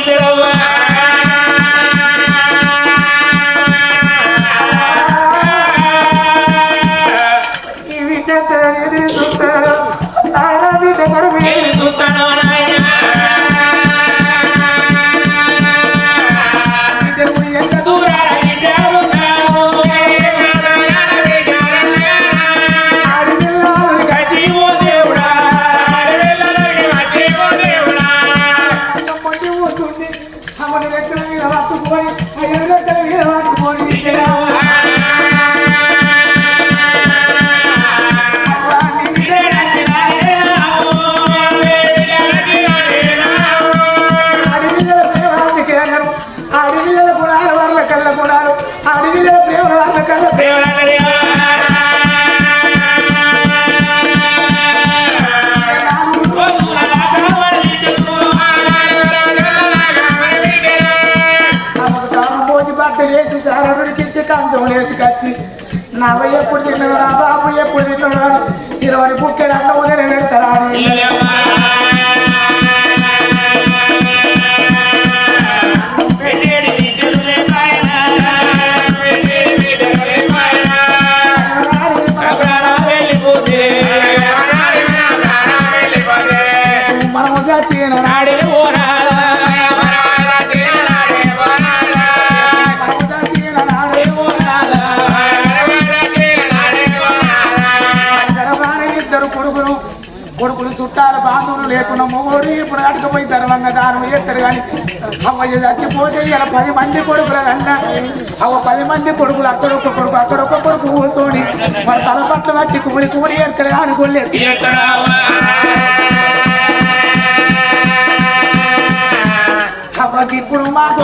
Hydra లేకుండా మొగోడు ఇప్పుడు అటుకపోయి ధర్మంగా దానం చేస్తారు కానీ అవ్వ చచ్చిపోతే ఇలా పది మంది కొడుకులు అన్న అవ పది మంది కొడుకులు అక్కడ ఒక్క కొడుకు అక్కడ ఒక్క కొడుకు కూర్చొని మన తల పట్ల బట్టి కుమిలి కుమిలి ఎడతాడు అనుకోలేదు. అవ్వకి ఇప్పుడు మాకు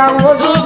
I was alone.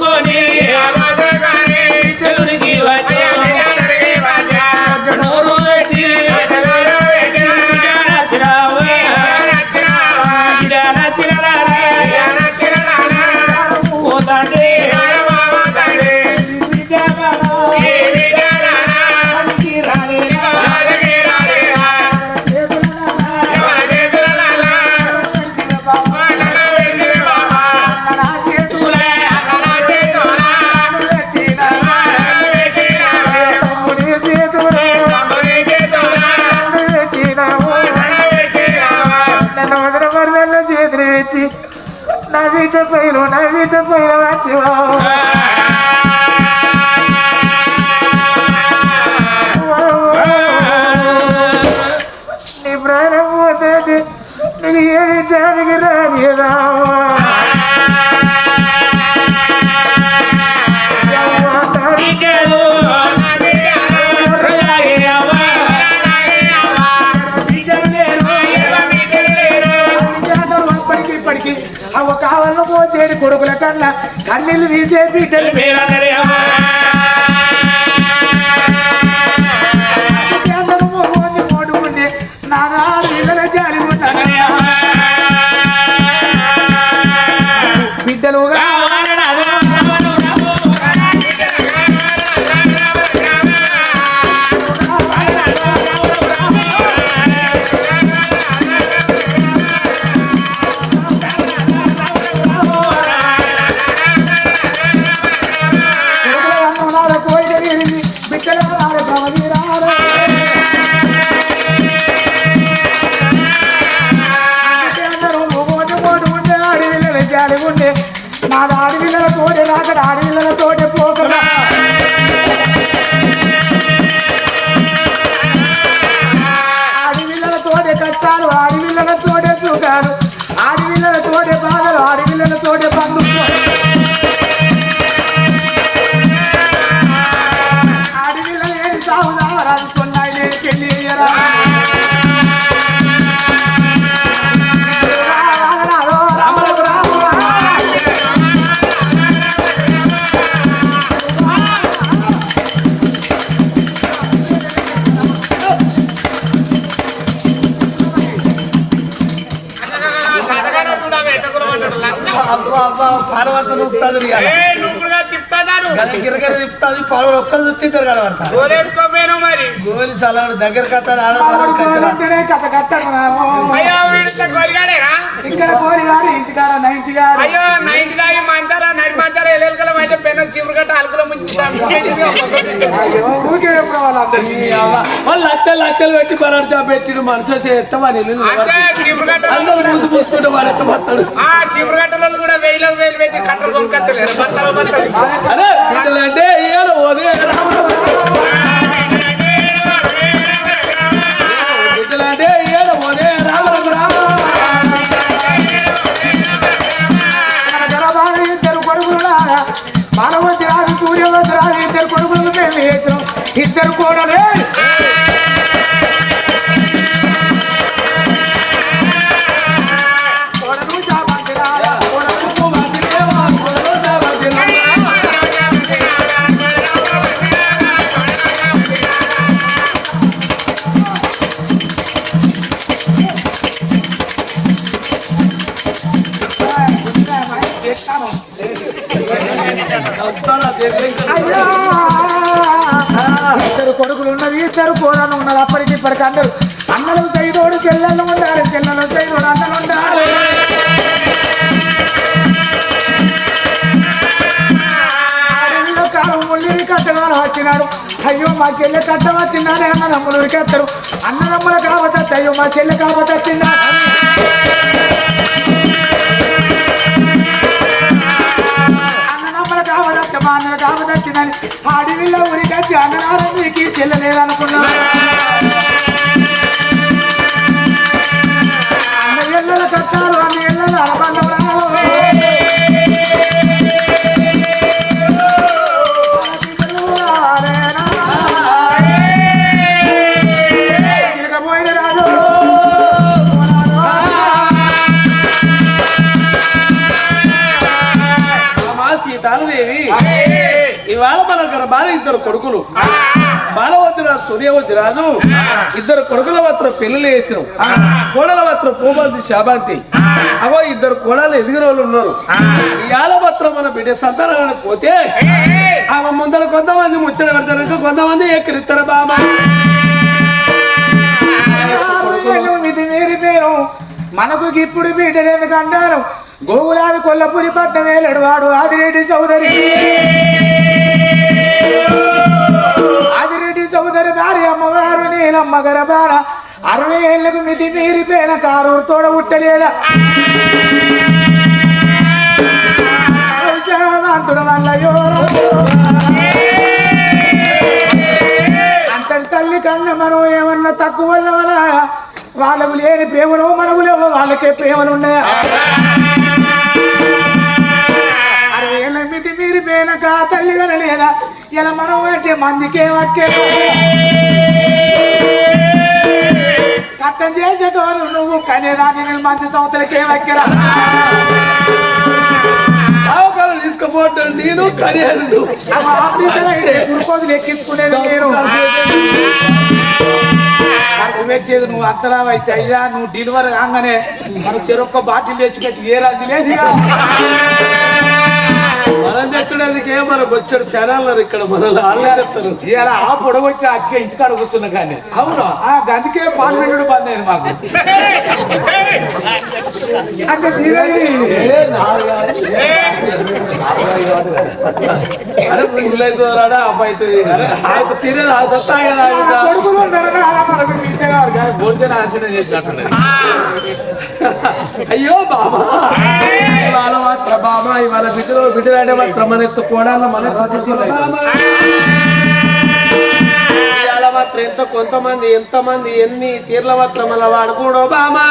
అవ కావాలనో చేరి కొడుకుల కన్నా కన్నీళ్ళు తీసే బిడ్డలు పేరనరే ఇక్కడ రాడు కమగిరారు ఇక. గిరగిర తిప్పుతాది, పాలు ఒక్కరు వాడు. గోలేసుకోపోయాను మరి. గోలి చల్లవాడు దగ్గర కొలిగాడేరా ఇక్కడ కోరి గారు నైన్టీ గారు అయ్యో దాగి ఎల్లెలకలం పెన్న చివరిగట్ట అలుకుల. వాళ్ళు లచ్చలు లచ్చలు పెట్టి పరాడు చాప పెట్టిడు మనసు చేస్తామని చివరిగట్ట అందరూ ముందు పూసుకుంటే వాడు ఎట్ట పడతాడు ఆ చివరిగట్టలలో కూడా వేలు వేలు పెట్టి కట్టలు కొనుక్కత్తలేరు. బత్తలు బత్తలు. అదే అంటే ఇయ్యాల ఓదే ఇద్దరు కోడలే కోడలు కొడుకులు ఉన్నది ఇద్దరు కోడలు ఉన్నది. అప్పటికి ఇప్పటికి అందరు అన్నలు సైదోడు చెల్లెలు ఉండాలి చెల్లెలు సైదోడు అన్నలు ఉండాలి అడవిలో వచ్చినాడు. అయ్యో మా చెల్లె కట్ట వచ్చిందని అన్నదమ్ములు ఉరికెత్తారు. అన్నదమ్ములు కాబట్టి అయ్యో మా చెల్లె కాబట్టి వచ్చిందని అడవిలో ఉరికొచ్చి అన్ననారాయణకి చెల్లెలేదనుకున్నా అన్న ఎల్లల కట్టారు అన్న ఎల్లల అలబంధం చిలకపోయిన రాజు మా సీతాలదేవి ఇవాళ మన గర్భాన ఇద్దరు కొడుకులు. బాలవద్దురాజు సూర్యవద్దురాజు ఇద్దరు కొడుకుల మాత్రం పెళ్ళి వేసాం కోడల మాత్రం పూమంతి శాబంతి. అవో ఇద్దరు కోడలు ఎదిగిన వాళ్ళు ఉన్నారు. ఇవాళ మాత్రం మన బిడ్డ సంతానానికి పోతే ఆమె ముందర కొంతమంది ముచ్చట పెడతారు. కొంతమంది ఎక్కిరిస్తారు బాబా. ఇది మీరి పేరు మనకు ఇప్పుడు బిడ్డలు ఎందుకు గోగులాది కొల్లపురి పట్టణం వేలడు వాడు ఆదిరెడ్డి సోదరి. ఆదిరెడ్డి సోదరి భార్య అమ్మగారు నీలమ్మ గరబార అరవై ఏళ్ళకు మితి మీరిపోయిన కారు తోడ ఉట్టలేదా మంతుడు వల్లయో అంతటి తల్లి కన్న మనం ఏమన్నా తక్కువ వల్ల వాళ్ళకు లేని ప్రేమలో మనకు లేవో వాళ్ళకే ప్రేమలు ఉన్నాయా? అరవై ఏళ్ళ మితి మీరిపోయిన కా తల్లి కనలేదా? ఇలా మనం అంటే మందికే వక్కే కట్టం చేసేటోరు నువ్వు కనేదాన్ని నేను మంచి సంవత్సరాలకే వక్కెరా. అవకాశం తీసుకుపోవటం నేను కరియాదు నువ్వు గురుకోజులు ఎక్కించుకునేది నేను. అయితే అయ్యా నువ్వు డెలివరీ కాగానే మనకు చెరొక్క బాటిల్ తెచ్చిపెట్టి ఏ రాజు లేదు మనకు వచ్చాడు జనాలు ఇక్కడ మనల్ని ఆలోచిస్తారు ఇలా ఆ పొడవు వచ్చి అచ్చిగా ఇంటికాడ కూర్చున్నా కానీ. అవునా? ఆ గందుకే పార్లమెంట్ బంద్ అయింది మాకు. అరే రాడా అబ్బాయి ఆ దత్తా కదా. భోజన ఆశనం అయ్యో బాబా. ఇవాళ మాత్రం బాబా ఇవాళ బిడ్డలు బిడ్డలంటే మాత్రం మన ఎత్తు కోడాల మన మాత్రం ఎంత కొంతమంది ఎంతమంది ఎన్ని తీర్ల మాత్రం అలా వాడుకోడో బామా.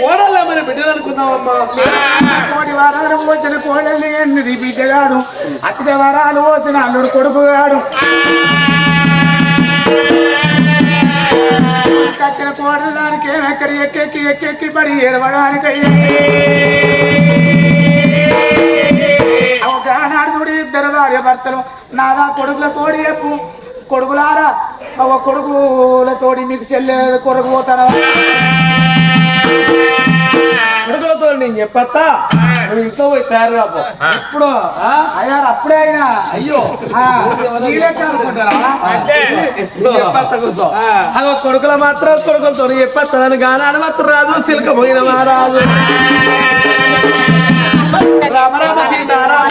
కోడళ్ళ మన బిడ్డలు అనుకుందామమ్మా. కోటి వారాలు పోసిన కోడల్ని ఎనిమిది బిడ్డగాడు. అతిథ వారాలు పోసిన అల్లుడు కొడుకుగాడు కచ్చిన కోడలు దానికి ఎక్కడి ఎక్కెక్కి ఎక్కెక్కి పడి ఏడవడానికి ఒకనాడు ఇద్దరు భార్య భర్తలు నాదా కొడుకుల తోడి చెప్పు కొడుకులారా ఒక కొడుకుల తోడి మీకు చెల్లె కొడుకు పోతారా కొడుకులతో నేను చెప్పత్తా? నువ్వు ఇంట్లో పోయి తయారు రాబో ఇప్పుడు అయ్యా అప్పుడే అయినా. అయ్యో కొడుకుల మాత్రం కొడుకులతో చెప్పత్తాను గానాడు మాత్రం రాదు సిల్క పోయిన రాదు రామ రామ సీతారామ.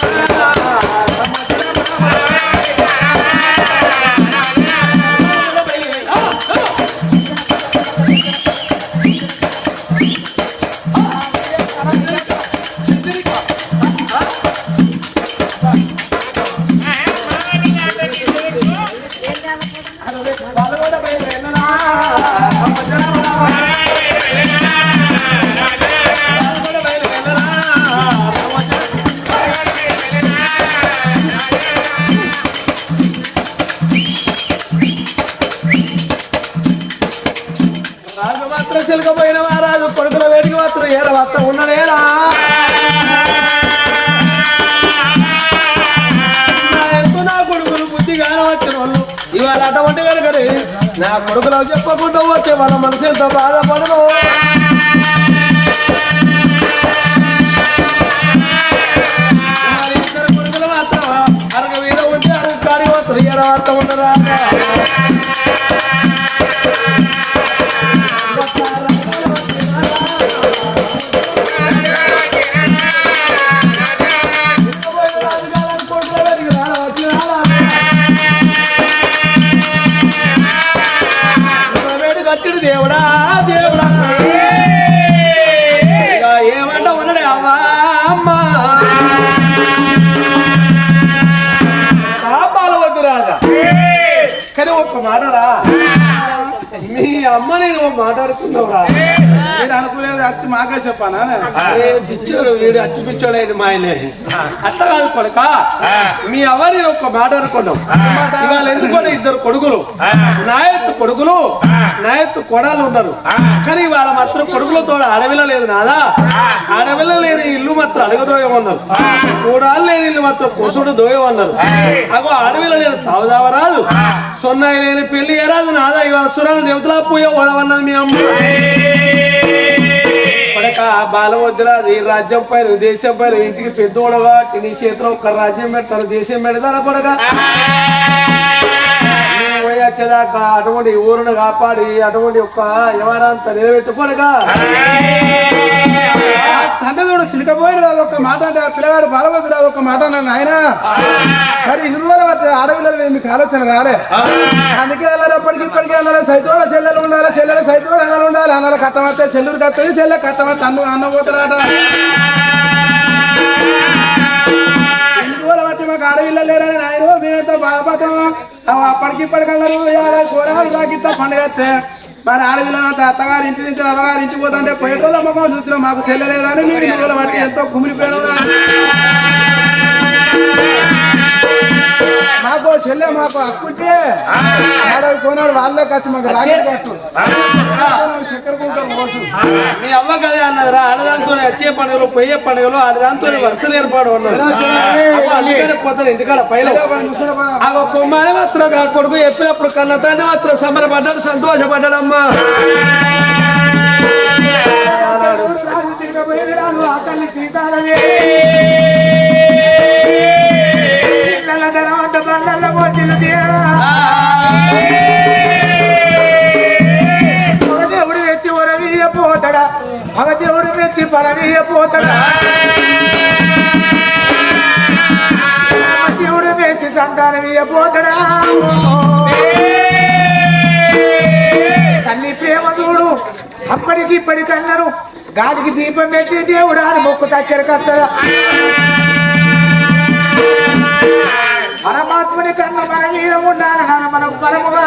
మాత్రం ఏడవత్త వస్త ఉన్నదేరా నా కొడుకులు బుద్ధిగా వచ్చిన వాళ్ళు ఇవాళ అటువంటి వెనకరి నా కొడుకులు చెప్పకుండా వచ్చే వాళ్ళ మనసు ఎంత బాధపడదు ఇద్దరు కొడుకులు మాత్రం అరగ మీద ఉంటే అరగ కాడి వస్తారు ఏడ వార్త ఉండరా దేవుడా దేవుడా. ఇక ఏమంట ఉన్నాడు? అమ్మా అమ్మా. పాపాల వద్దు రాజా కానీ ఒక్క మాటరా? మీ అమ్మ నేను మాట్లాడుతున్నావురా? నేను మాకే చెప్పానా? పిచ్చోడు వీడు అట్టి పిచ్చోడు అయింది మా ఆయనే. అట్లా కాదు కొడుక. మీ అవరి ఒక మాట అనుకున్నాం. ఇవాళ ఎందుకంటే ఇద్దరు కొడుకులు? నా ఎత్తు కొడుకులు నా ఎత్తు కొడాలు ఉన్నారు. కానీ ఇవాళ మాత్రం కొడుకులతో అడవిలో లేదు నాదా? అడవిలో లేని ఇల్లు మాత్రం అడగదోయం అన్నారు కూడాలు లేని ఇల్లు మాత్రం కొసుడు దోయం అన్నారు అగో అడవిలో నేను సావదావరాదు సొన్నాయి లేని పెళ్ళి ఏరాదు నాదా? ఇవాళ సురాలు దేవతలా పోయే వదవన్నది మీ అమ్మ. కొడక బాల వద్దురాదు ఈ రాజ్యం పైన దేశం పైన ఇంటికి పెద్దోడగా నీ చేతిలో ఒక రాజ్యం పెడతారు దేశం పెడతారా కొడక? వచ్చేదాకా అటువంటి ఊరును కాపాడి అటువంటి ఒక్క వ్యవహారంతా నిలబెట్టు తండ్రి చూడు సిలికపోయిన ఒక మాట అంటే ఆ పిల్లగాడు బాలవద్దు ఒక మాట అన్నాడు ఆయన మరి ఇన్ని రోజులు బట్టి ఆడపిల్లలు మీకు ఆలోచన రాలే. అందుకే వెళ్ళాలి అప్పటికి ఇప్పటికి వెళ్ళాలి సైతోడ చెల్లెలు ఉండాలి చెల్లెలు సైతోడ అన్నలు ఉండాలి అన్నలు కట్టమస్తే చెల్లూరు కట్టది చెల్లె కట్టమస్తే అన్న అన్న పోతాడట ఇన్ని రోజులు బట్టి మాకు ఆడపిల్లలు లేరని నాయన మేమెంతో బాధపడ్డాం అవి అప్పటికి ఇప్పటికి వెళ్ళరు కూరగాయలు రాకిస్తా పండుగ మరి ఆడపిల్లలు అత్తగారి ఇంటి నుంచి అమ్మగారి ఇంటికి పోతుంటే పెట్రోల్ అమ్మకం చూసిన మాకు చెల్లెలేదని మీరు ఇన్ని రోజులు ఎంతో కుమిలిపోయాను మాకు చెల్లె మాకు అక్కుంటే ఆడది కొనాడు వాళ్ళే ఖర్చు మాకు రాగే కట్టు. మీ అవ్వ కదే అన్నదిరా ఆడదాంతో వచ్చే పండుగలు పోయే పండుగలు ఆడదాంతో వరుసలు ఏర్పాటు ఉన్నారు అవ్వ అందుకనే పోతాను ఇంటికాడ పైన ఒక్క మాట మాత్రం ఆ కొడుకు చెప్పినప్పుడు కన్న తండ్రి మాత్రం సంబరపడ్డాడు సంతోషపడ్డాడమ్మా. రాజు మగదేవుడు మెచ్చి పరవీయ పోతాడా? దేవుడు తల్లి ప్రేమ చూడు అప్పటికి ఇప్పటికన్నారు గాలికి దీపం పెట్టి దేవుడు అని మొక్కు దగ్గరకు పరమాత్మని కన్ను మన మీద ఉండాలన్నారు మనకు మనం పరముగా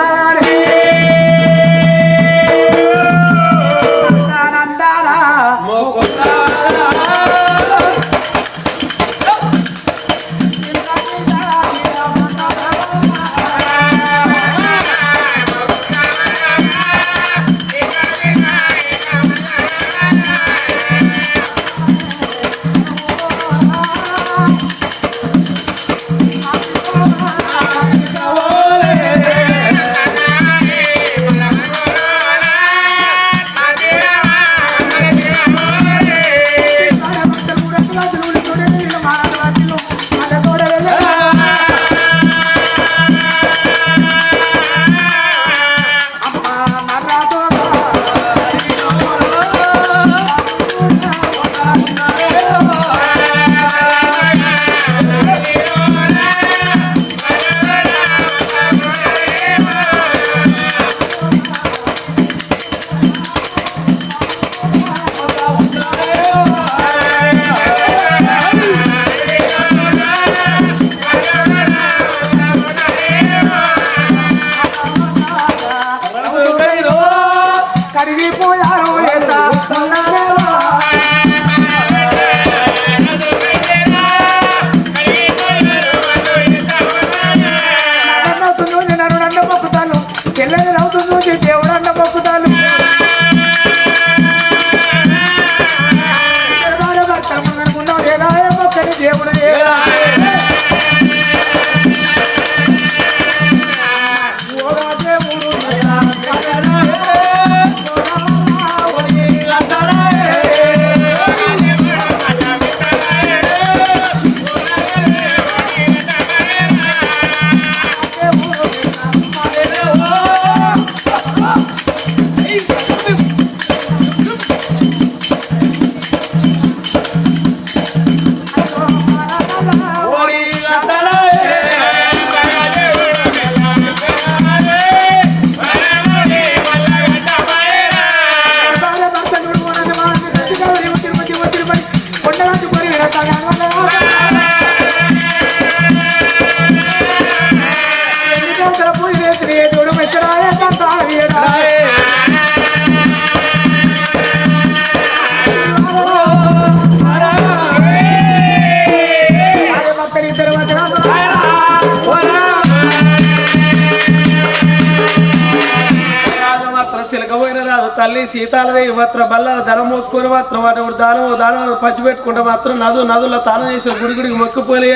సీతాలదేవి మాత్రం బల్ల ధనం మోసుకొని మాత్రం వాటి ఒకటి దానం దానం పచ్చి పెట్టుకుంటే మాత్రం నదు నదుల్లో తాను చేసిన గుడి గుడికి మొక్కిపోయి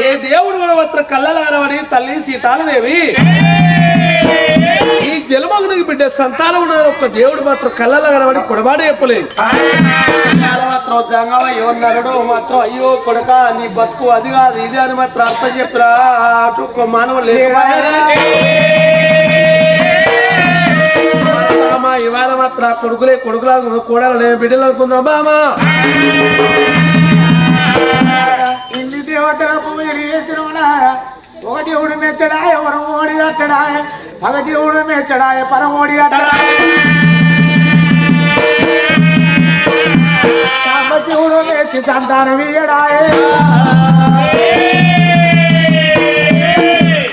ఏ దేవుడు కూడా మాత్రం కళ్ళలారవని తల్లి సీతాలదేవి ఈ జలమగునికి బిడ్డ సంతానం ఉన్నది ఒక్క దేవుడు మాత్రం కళ్ళలో కనబడి పొడబాటు చెప్పలేదు. మాత్రం జంగవ ఏమన్నాడు మాత్రం అయ్యో కొడక నీ బతుకు అది కాదు ఇది అని మాత్రం అర్థం చెప్పరా అటు ఒక్క మానవ లేదు మాత్రం కొడుకులే కొడుకులా కూడా బిడ్డలు అనుకుందాం బామా. ఇన్ని దేవతల పూజలు చేసినవునారా ఒక దేవుడు మెచ్చడాయ వరం ఓడి అట్టడా మగ దేవుడు మెచ్చడాయ పరం ఓడి అట్టడా సాంబశివుడు మెచ్చి సంతానం ఇయ్యడాయ.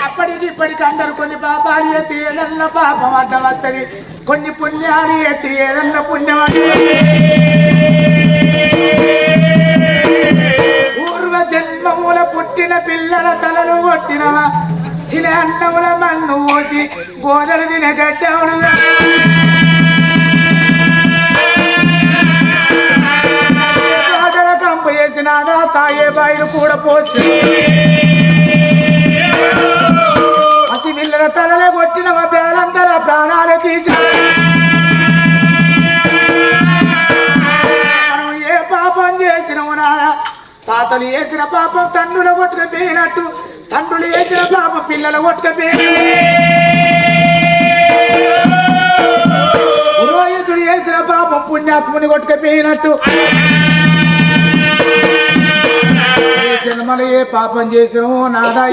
అప్పటికి ఇప్పటికి అందరు కొన్ని పాపాలు ఎత్తి పాపం అడ్డం వస్తుంది కొన్ని పుణ్యాలు ఎత్తి ఏదన్న పుణ్యమని పూర్వ జన్మముల పుట్టిన పిల్లల తలలు కొట్టినవా? తినే అన్నముల మన్ను ఓసి గోదలు తినే గడ్డవుడుగా గోదల కంప వేసినాదా తాయే బాయిలు కూడా పోసి అసి పిల్లల తల తాతలు వేసిన పాపం తండ్రుల కొట్టుకపోయినట్టు తండ్రులు వేసిన పాపం పిల్లల కొట్టుకపోయినట్టు పురోహితుడు చేసిన పాపం పుణ్యాత్ముని కొట్టుకపోయినట్టు ఏ జన్మలు ఏ పాపం చేసినవు నాదా